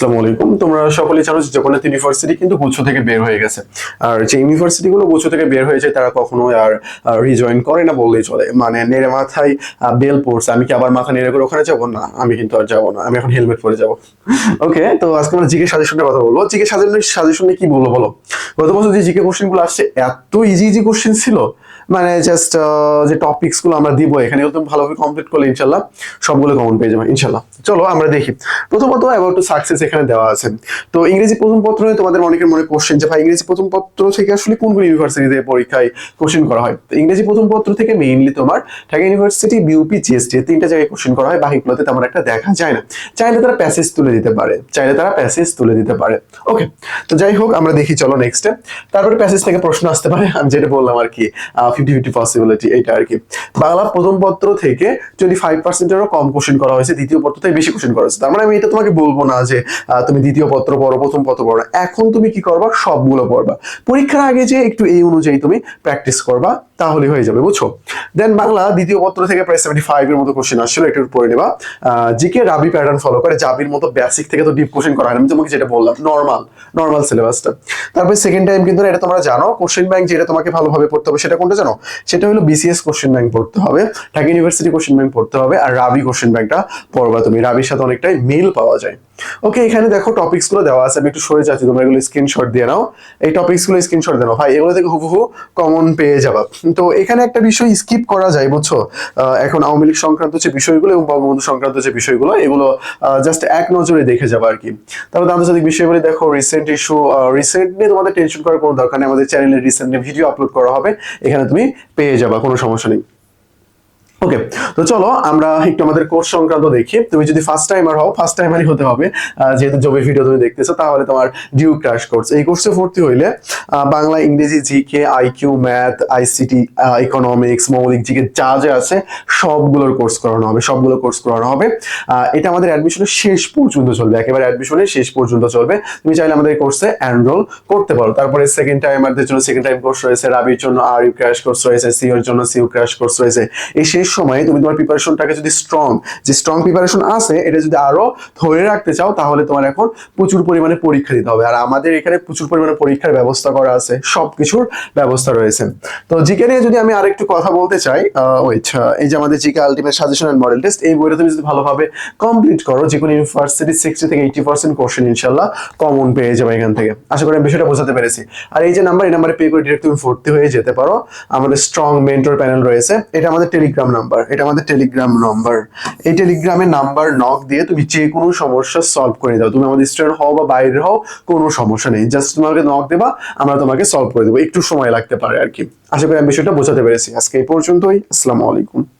আসসালামু আলাইকুম। তোমরা সকলেই জানো যে জগন্নাথ ইউনিভার্সিটি কিন্তু গুচ্ছ থেকে বের হয়ে গেছে। আর যে ইউনিভার্সিটি গুলো গুচ্ছ থেকে বের হয়েছে, তারা কখনো আর রিজয়েন করে না বললেই চলে। মানে নেড়ে মাথায় বেল পড়ছে। আমি কি আবার মাথা নেড়ে করে ওখানে যাব? না, আমি কিন্তু আর যাব না। আমি এখন হেলমেট পরে যাব। ওকে তো আজকে আমরা জিকে সাজেশনের কথা বলব। জিকে সাজেশনের সাজেশনে কি বলব বলো? গত বছর যে জিকে কোশ্চেনগুলো আসছে, এত ইজি ইজি কোশ্চেন ছিল। মানে জাস্ট যে টপিকসগুলো আমরা দিব এখানে তুমি ভালোভাবে কমপ্লিট করলে ইনশাল্লাহ সবগুলো কমন পেয়ে যাবে, ইনশাল্লাহ। চলো, আমরা দেখি। প্রথমত অ্যাবাউট টু সাকসেস এখানে দেওয়া আছে। তো ইংরেজি প্রথম পত্র তোমাদের অনেকের মনে কোশ্চেন যে, ভাই, ইংরেজি প্রথম পত্র থেকে আসলে কোন কোন ইউনিভার্সিটিতে পরীক্ষায় কোশ্চেন করা হয়? তো ইংরেজি প্রথম পত্র থেকে মেইনলি তোমার ঢাকা ইউনিভার্সিটি বিউপি জিএসটি তিনটা জায়গায় কোশ্চেন করা হয়। বাকিগুলোতে তেমন একটা দেখা যায় না। চাইলে তারা প্যাসেজ তুলে দিতে পারে। চাইলে তারা প্যাসেজ তুলে দিতে পারে। ওকে তো যাই হোক, আমরা দেখি, চলো নেক্সটে তারপরে প্যাসেজ থেকে প্রশ্ন আসতে পারে। আমি যেটা বললাম আর কি ফিফটি পসিবিলিটি এটা আর কি বাংলা প্রথম পত্র থেকে টোয়েন্টি ফাইভ পার্সেন্টেরও কম কোশ্চেন করা হয়েছে, দ্বিতীয় পত্র থেকে বেশি কোশ্চেন করা হয়েছে। তার মানে আমি এটা তোমাকে বলব না যে তুমি দ্বিতীয় পত্র পড়ো, প্রথম পত্র পড়ো এখন তুমি কি করবা? সবগুলো পড়বা। পরীক্ষার আগে যে একটু এই অনুযায়ী তুমি প্র্যাকটিস করবা। তাহলে হয়ে যাবে, বুঝছ? দেন বাংলা দ্বিতীয় পত্র থেকে প্রায় সেভেন্টি ফাইভ এর মতো কোশ্চেন আসছিল একটু পড়ে নেবা। জিকে রাবি প্যাটার্ন ফলো করে জাবির মতো বেসিক থেকে তো ডিপ কোশ্চেন করা হয় আমি তোমাকে যেটা বললাম নর্মাল নর্মাল সিলেবাসটা তারপরে সেকেন্ড টাইম কিন্তু এটা তোমরা জানো কোশ্চেন ব্যাংক যেটা তোমাকে ভালোভাবে পড়তে হবে, সেটা কোনটা জানো? সেটা হলো বিসিএস কোশ্চেন ব্যাংক পড়তে হবে, ঢাকা ইউনিভার্সিটি কোশ্চেন ব্যাংক পড়তে হবে, আর রাবি কোশ্চেন ব্যাংকটা পড়বা তুমি। রাবির সাথে অনেকটাই মিল পাওয়া যায়। ওকে এখানে দেখো টপিকসগুলো দেওয়া আছে, আমি একটু সরে যাচ্ছি, তোমরা এগুলো স্ক্রিনশট দিয়ে নাও। এই টপিকসগুলো স্ক্রিনশট দিয়ে নাও। ভাই, এগুলো থেকে হুবহু কমন পেয়ে যাবা। তো এখানে একটা বিষয় স্কিপ করা যায়, বুঝছ? এখন আওয়ামী লীগ সংক্রান্ত যে বিষয়গুলো এবং বঙ্গবন্ধু সংক্রান্ত যে বিষয়গুলো, এগুলো জাস্ট এক নজরে দেখে যাবা আর কি। তারপর আন্তর্জাতিক বিষয়গুলো দেখো রিসেন্ট ইস্যু রিসেন্ট নিয়ে তোমাদের টেনশন করার কোনো দরকার নেই। আমাদের চ্যানেলে রিসেন্ট ভিডিও আপলোড করা হবে, এখানে তুমি পেয়ে যাবা, কোনো সমস্যা নেই। ওকে তো চলো আমরা একটু আমাদের কোর্স সংক্রান্ত দেখি। তুমি যদি ফার্স্ট টাইমার হও ফার্স্ট টাইমারই হতে হবে। যেহেতু জবের ভিডিও তুমি দেখতেছো, তাহলে তোমার ডিউ ক্র্যাশ কোর্স এই কোর্সে ভর্তি হইলে বাংলা, ইংরেজি GK IQ math ICT economics মৌলিক জিকে যা যা আছে, সবগুলোর কোর্স করানো হবে, সবগুলো কোর্স করানো হবে। এটা আমাদের অ্যাডমিশনের শেষ পর্যন্ত চলবে, একেবারে অ্যাডমিশনের শেষ পর্যন্ত চলবে। তুমি চাইলে আমাদের কোর্সে এনরোল করতে পারো। তারপরে সেকেন্ড টাইমারদের জন্য সেকেন্ড টাইম কোর্স রয়েছে রাবির জন্য আর ইউ ক্র্যাশ কোর্স রয়েছে সিওর জন্য সিউ ক্র্যাশ কোর্স রয়েছে। এই শেষ সময়ে তুমি তোমার প্রিপারেশনটাকে যদি স্ট্রং যে স্ট্রং প্রিপারেশন আছে, এটা যদি আরও ধরে রাখতে চাও, তাহলে তোমার এখন প্রচুর পরিমাণে পরীক্ষা দিতে হবে। আর আমাদের এখানে প্রচুর পরিমাণে পরীক্ষার ব্যবস্থা করা আছে, সবকিছুর ব্যবস্থা রয়েছে। তো জিকে নিয়ে যদি আমি আরেকটু কথা বলতে চাই ওয়েট এই যে আমাদের GK ultimate suggestion and model test এই বইটা তুমি যদি ভালোভাবে কমপ্লিট করো, যে কোনো ইউনিভার্সিটি সিক্সটি থেকে এইটি পার্সেন্ট কোশ্চেন ইনশাল্লাহ কমন পেয়ে যাবে এখান থেকে। আশা করি আমি বিষয়টা বোঝাতে পেরেছি। আর এই যে নাম্বার এই নাম্বারে পে করে ডিরেক্ট তুমি ভর্তি হয়ে যেতে পারো। আমাদের স্ট্রং মেন্টর প্যানেল রয়েছে। এটা আমাদের টেলিগ্রাম নাম্বার এটা আমাদের টেলিগ্রাম নাম্বার এই টেলিগ্রামের নাম্বার নক দিয়ে তুমি যে কোনো সমস্যা সলভ করে দাও। তুমি আমাদের স্টুডেন্ট হও বা বাইরে হও, কোনো সমস্যা নেই। জাস্ট তোমাকে নক দেবা, আমরা তোমাকে সলভ করে দেবো। একটু সময় লাগতে পারে আর কি। আশা করি আমি বিষয়টা বোঝাতে পেরেছি। আজকে এই পর্যন্তই। আসসালামু আলাইকুম।